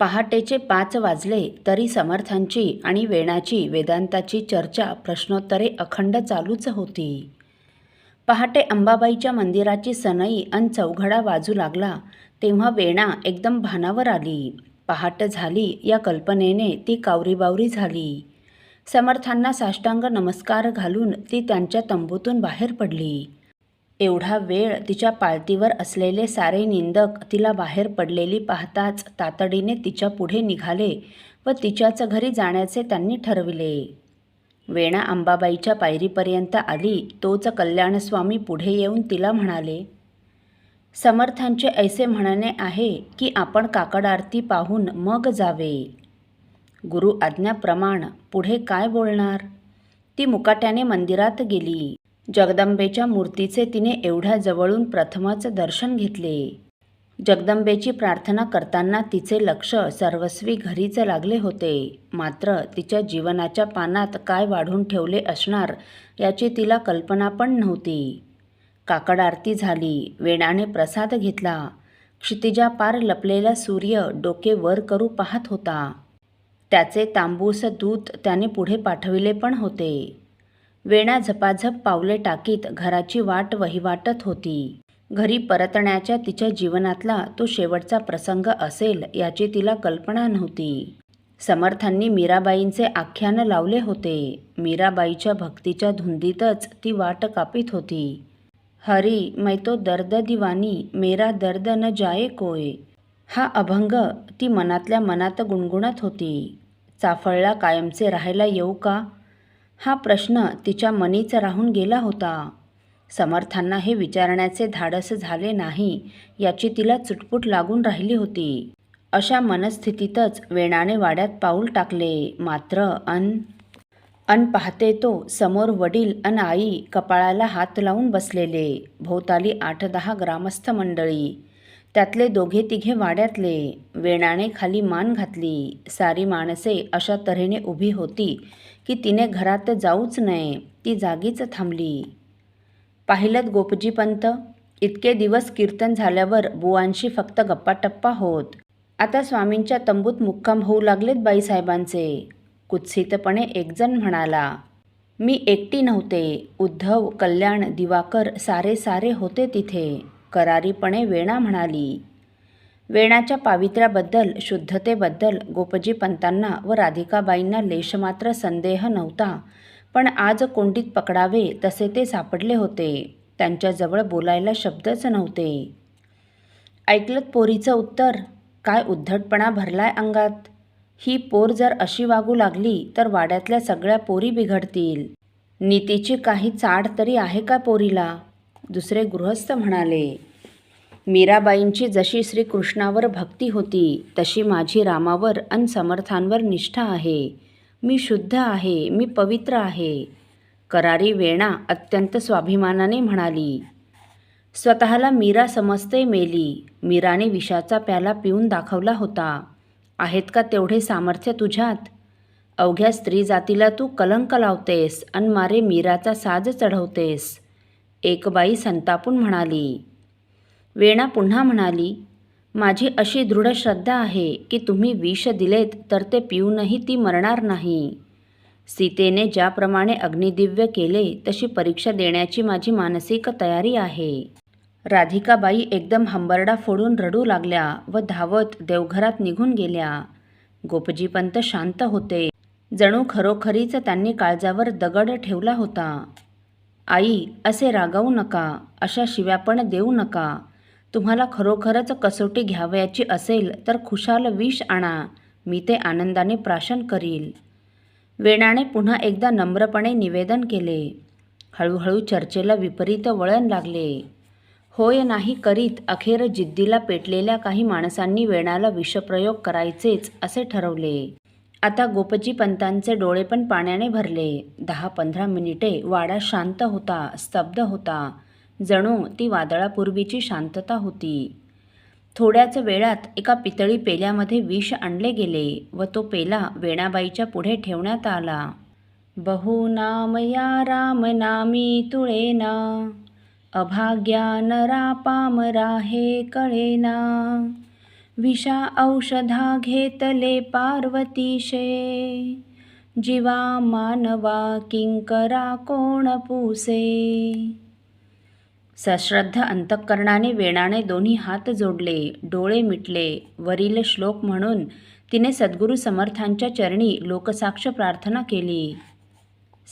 पहाटेचे पाच वाजले तरी समर्थांची आणि वेणाची वेदांताची चर्चा प्रश्नोत्तरे अखंड चालूच होती. पहाटे अंबाबाईच्या मंदिराची सनई अन चौघडा वाजू लागला तेव्हा वेणा एकदम भानावर आली. पहाट झाली या कल्पनेने ती कावरीबावरी झाली. समर्थांना साष्टांग नमस्कार घालून ती त्यांच्या तंबूतून बाहेर पडली. एवढा वेळ तिच्या पाळतीवर असलेले सारे निंदक तिला बाहेर पडलेली पाहताच तातडीने तिच्या पुढे निघाले व तिच्याच घरी जाण्याचे त्यांनी ठरविले. वेणा अंबाबाईच्या पायरीपर्यंत आली तोच कल्याणस्वामी पुढे येऊन तिला म्हणाले समर्थांचे ऐसे म्हणणे आहे की आपण काकड आरती पाहून मग जावे. गुरु आज्ञाप्रमाण पुढे काय बोलणार ती मुकाट्याने मंदिरात गेली. जगदंबेच्या मूर्तीचे तिने एवढ्या जवळून प्रथमच दर्शन घेतले. जगदंबेची प्रार्थना करताना तिचे लक्ष सर्वस्वी घरीच लागले होते. मात्र तिच्या जीवनाच्या पानात काय वाढून ठेवले असणार याची तिला कल्पना पण नव्हती. काकड आरती झाली वेणाने प्रसाद घेतला. क्षितिजा पार लपलेला सूर्य डोके वर करू पाहत होता. त्याचे तांबूस दूत त्याने पुढे पाठविले पण होते. वेणा झपाझप पावले टाकीत घराची वाट वहिवाटत होती. घरी परतण्याच्या तिच्या जीवनातला तो शेवटचा प्रसंग असेल याची तिला कल्पना नव्हती. समर्थांनी मीराबाईंचे आख्यान लावले होते. मीराबाईच्या भक्तीच्या धुंदीतच ती वाट कापीत होती. हरी मै तो दर्द दिवानी मेरा दर्द न जाये कोय हा अभंग ती मनातल्या मनात गुणगुणत होती. चाफळला कायमचे राहायला येऊ का? हा प्रश्न तिच्या मनीच राहून गेला होता. समर्थांना हे विचारण्याचे धाडस झाले नाही याची तिला चुटपुट लागून राहिली होती. अशा मनस्थितीतच वेणाने वाड्यात पाऊल टाकले. मात्र अन अन पाहते तो समोर वडील अन आई कपाळाला हात लावून बसलेले. भोवताली आठ दहा ग्रामस्थ मंडळी त्यातले दोघे तिघे वाड्यातले. वेणाने खाली मान घातली. सारी माणसे अशा तऱ्हेने उभी होती की तिने घरात जाऊच नये ती जागीच थांबली. पाहिलत गोपजीपंत? इतके दिवस कीर्तन झाल्यावर बुवांशी फक्त गप्पाटप्पा होत. आता स्वामींच्या तंबूत मुक्काम होऊ लागलेत बाईसाहेबांचे. कुत्सितपणे एकजण म्हणाला मी एकटी नव्हते. उद्धव कल्याण दिवाकर सारे सारे होते तिथे. करारीपणे वेणा म्हणाली. वेणाच्या पावित्र्याबद्दल शुद्धतेबद्दल गोपजी पंतांना व राधिकाबाईंना लेशमात्र संदेह नव्हता. पण आज कोंडीत पकडावे तसे ते सापडले होते. त्यांच्याजवळ बोलायला शब्दच नव्हते. ऐकलत पोरीचं उत्तर काय उद्धटपणा भरलाय अंगात? ही पोर जर अशी वागू लागली तर वाड्यातल्या सगळ्या पोरी बिघडतील. नीतीची काही चाड तरी आहे का पोरीला? दुसरे गृहस्थ म्हणाले मीराबाईंची जशी श्रीकृष्णावर भक्ती होती तशी माझी रामावर अन समर्थांवर निष्ठा आहे. मी शुद्ध आहे मी पवित्र आहे. करारी वेणा अत्यंत स्वाभिमानाने म्हणाली स्वतःला मीरा समजते मेली. मीराने विषाचा प्याला पिऊन दाखवला होता. आहेत का तेवढे सामर्थ्य तुझ्यात? अवघ्या स्त्री जातीला तू कलंक लावतेस अन मारे मीराचा साज चढवतेस. एक बाई संतापून म्हणाली. वेणा पुन्हा म्हणाली माझी अशी दृढ श्रद्धा आहे की तुम्ही विष दिलेत तर ते पिऊनही ती मरणार नाही. सीतेने ज्याप्रमाणे अग्निदिव्य केले तशी परीक्षा देण्याची माझी मानसिक तयारी आहे. राधिकाबाई एकदम हंबरडा फोडून रडू लागल्या व धावत देवघरात निघून गेल्या. गोपजीपंत शांत होते. जणू खरोखरीच त्यांनी काळजावर दगड ठेवला होता. आई असे रागावू नका. अशा शिव्या पण देऊ नका. तुम्हाला खरोखरच कसोटी घ्यावयाची असेल तर खुशाल विष आणा. मी ते आनंदाने प्राशन करील. वेणाने पुन्हा एकदा नम्रपणे निवेदन केले. हळूहळू चर्चेला विपरीत वळण लागले. होय नाही करीत अखेर जिद्दीला पेटलेल्या काही माणसांनी वेणाला विषप्रयोग करायचेच असे ठरवले. आता गोपजी पंतांचे डोळे पण पाण्याने भरले. दहा पंधरा मिनिटे वाडा शांत होता स्तब्ध होता. जणू ती वादळापूर्वीची शांतता होती. थोड्याच वेळात एका पितळी पेल्यामध्ये विष आणले गेले व तो पेला वेणाबाईच्या पुढे ठेवण्यात आला. बहुनाम या राम नामी तुळेना अभाग्या नरा पामरा हे कळेना विषा औषधा घेतले पार्वतीशे। जीवा मानवा किंकरा कोण पुसे। सश्रद्ध अंतःकरणाने वेणाने दोन्ही हात जोडले डोळे मिटले वरील श्लोक म्हणून तिने सद्गुरू समर्थांच्या चरणी लोकसाक्ष प्रार्थना केली।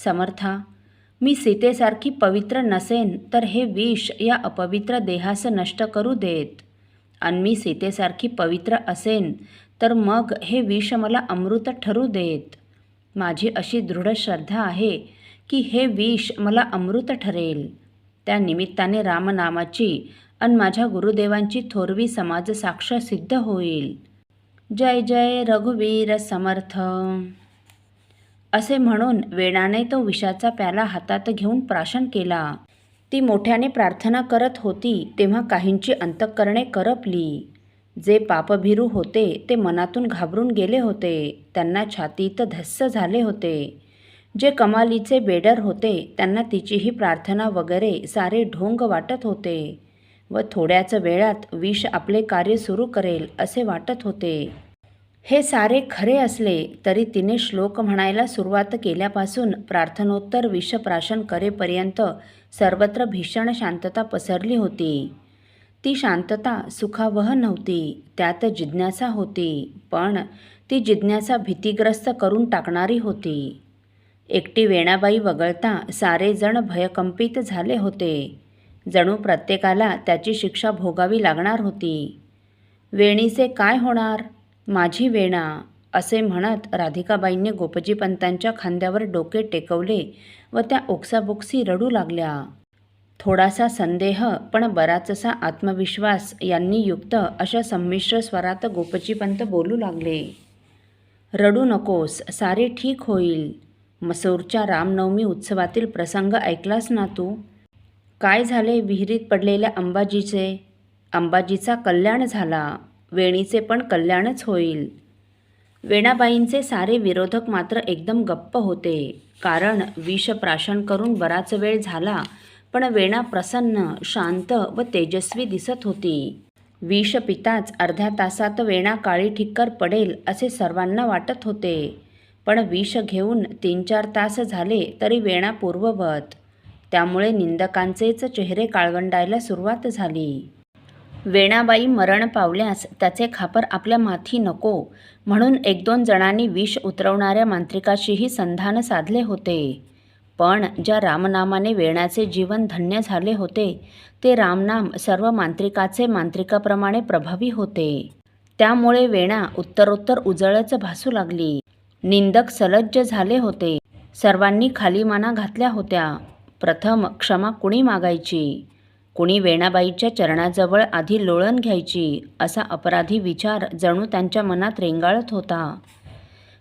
समर्था मी सीतेसारखी पवित्र नसेन तर हे विष या अपवित्र देहास नष्ट करू देत। आणि मी सीतेसारखी पवित्र असेन तर मग हे विष मला अमृत ठरू देत. माझी अशी दृढ श्रद्धा आहे की हे विष मला अमृत ठरेल. त्या निमित्ताने रामनामाची आणि माझ्या गुरुदेवांची थोरवी समाजसाक्ष सिद्ध होईल. जय जय रघुवीर समर्थ. असे म्हणून वेणाने तो विषाचा प्याला हातात घेऊन प्राशन केला. ती मोठ्याने प्रार्थना करत होती तेव्हा काहींची अंतःकरणे करपली. जे पापभिरू होते ते मनातून घाबरून गेले होते. त्यांना छातीत धस्स झाले होते. जे कमालीचे बेडर होते त्यांना तिचीही प्रार्थना वगैरे सारे ढोंग वाटत होते व थोड्याच वेळात विष आपले कार्य सुरू करेल असे वाटत होते. हे सारे खरे असले तरी तिने श्लोक म्हणायला सुरुवात केल्यापासून प्रार्थनोत्तर विषप्राशन करेपर्यंत सर्वत्र भीषण शांतता पसरली होती. ती शांतता सुखावह नव्हती त्यात जिज्ञासा होती पण ती जिज्ञासा भीतीग्रस्त करून टाकणारी होती. एकटी वेणाबाई वगळता सारे जण भयकंपित झाले होते. जणू प्रत्येकाला त्याची शिक्षा भोगावी लागणार होती. वेणीचे काय होणार? माझी वेणा असे म्हणत राधिकाबाईंनी गोपजीपंतांच्या खांद्यावर डोके टेकवले व त्या ओक्साबोक्सी रडू लागल्या. थोडासा संदेह पण बराचसा आत्मविश्वास यांनी युक्त अशा संमिश्र स्वरात गोपजीपंत बोलू लागले. रडू नकोस सारे ठीक होईल. मसूरच्या रामनवमी उत्सवातील प्रसंग ऐकलास ना तू? काय झाले विहिरीत पडलेल्या अंबाजीचे? अंबाजीचा कल्याण झाला. वेणीचे पण कल्याणच होईल. वेणाबाईंचे सारे विरोधक मात्र एकदम गप्प होते. कारण विष प्राशन करून बराच वेळ झाला पण वेणा प्रसन्न शांत व तेजस्वी दिसत होती. विष पिताच अर्ध्या तासात वेणा काळी ठिक्कर पडेल असे सर्वांना वाटत होते. पण विष घेऊन तीन चार तास झाले तरी वेणा पूर्ववत. त्यामुळे निंदकांचेच चेहरे काळवंडायला सुरुवात झाली. वेणाबाई मरण पावल्यास त्याचे खापर आपल्या माथी नको म्हणून एक दोन जणांनी विष उतरवणाऱ्या मांत्रिकाशीही संधान साधले होते. पण ज्या रामनामाने वेणाचे जीवन धन्य झाले होते ते रामनाम सर्व मांत्रिकाचे मांत्रिकाप्रमाणे प्रभावी होते. त्यामुळे वेणा उत्तरोत्तर उजळच भासू लागली. निंदक सलज्ज झाले होते. सर्वांनी खाली माना घातल्या होत्या. प्रथम क्षमा कुणी मागायची? कुणी वेणाबाईच्या चरणाजवळ आधी लोळण घ्यायची असा अपराधी विचार जणू त्यांच्या मनात रेंगाळत होता.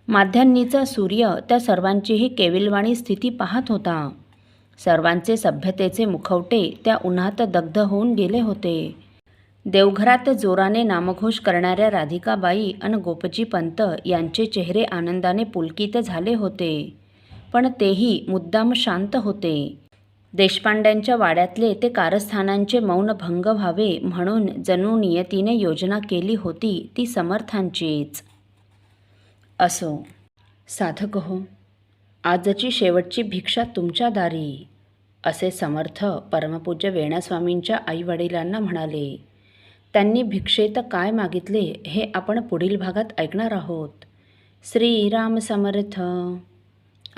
माध्यान्नीचा सूर्य त्या सर्वांचीही केविलवाणी स्थिती पाहत होता. सर्वांचे सभ्यतेचे मुखवटे त्या उन्हात दग्ध होऊन गेले होते. देवघरात जोराने नामघोष करणाऱ्या राधिकाबाई आणि गोपजी पंत यांचे चेहरे आनंदाने पुलकित झाले होते. पण तेही मुद्दाम शांत होते. देशपांड्यांच्या वाड्यातले ते कारस्थानांचे मौन भंग व्हावे म्हणून जणू नियतीने योजना केली होती ती समर्थांचीच. असो. साधक हो. आजची शेवटची भिक्षा तुमच्या दारी. असे समर्थ परमपूज्य वेणास्वामींच्या आईवडिलांना म्हणाले त्यांनी भिक्षेत काय मागितले हे आपण पुढील भागात ऐकणार आहोत. श्रीराम समर्थ.